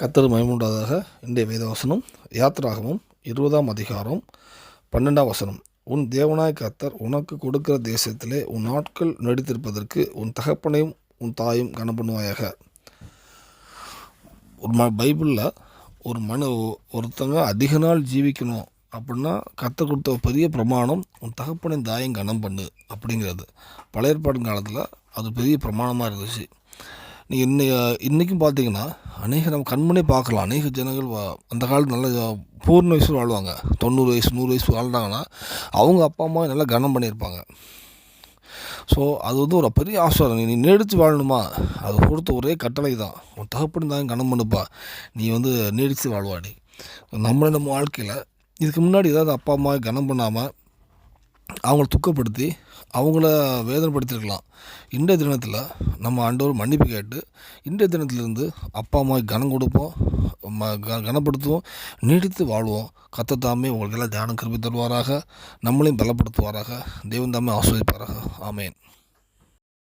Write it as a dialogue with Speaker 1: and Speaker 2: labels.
Speaker 1: கத்தர் மயமுண்டாதாக இன்றைய வேதவசனம் யாத்திராகமும் இருபதாம் அதிகாரம் பன்னெண்டாம் வசனம். உன் தேவனாய் கத்தர் உனக்கு கொடுக்கிற தேசத்திலே உன் நாட்கள் நடித்திருப்பதற்கு உன் தகப்பனையும் உன் தாயும் கனப்பண்ணுவாயாக ஒரு ம பைபிளில் ஒரு மனு ஒருத்தங்க அதிக நாள் ஜீவிக்கணும் அப்படின்னா கற்றுக் கொடுத்த பெரிய பிரமாணம் உன் தகப்பனின் தாயம் கனம் பண்ணு அப்படிங்கிறது. பழைய ஏற்பாடு காலத்தில் அது பெரிய பிரமாணமாக இருந்துச்சு. நீ இன்னைக்கு இன்றைக்கும் பார்த்தீங்கன்னா அநேக நம்ம கண்மணி பார்க்கலாம். அநேக ஜனங்கள் அந்த காலத்து நல்ல பூர்ண வயசு வாழ்வாங்க. தொண்ணூறு வயசு நூறு வயசு வாழ்ந்தாங்கன்னா அவங்க அப்பா அம்மா நல்லா கனம் பண்ணியிருப்பாங்க. ஸோ அது வந்து ஒரு பெரிய ஆசீர்வாதம் நீ நீ நீடித்து வாழணுமா? அது கொடுத்த ஒரே கட்டளை தான். உன் தகப்பன் தான் கனம் பண்ணுப்பா. நீ வந்து நீடித்து வாழ்வாடி. நம்மளே நம்ம வாழ்க்கையில் இதுக்கு முன்னாடி ஏதாவது அப்பா அம்மா கனம் பண்ணாமல் அவங்கள துக்கப்படுத்தி அவங்கள வேதனைப்படுத்தியிருக்கலாம். இன்றைய தினத்தில் நம்ம ஆண்டவர் மன்னிப்பு கேட்டு இன்றைய தினத்திலிருந்து அப்பா அம்மா கனம் கொடுப்போம் ம க கனப்படுத்துவோம் நீடித்து வாழ்வோம். கத்தத்தாமே உங்களுக்கு எல்லாம் தியானம் கிருபி தருவாராக நம்மளையும் பலப்படுத்துவாராக. தெய்வம் தாமே ஆஸ்வதிப்பாராக ஆமேன்.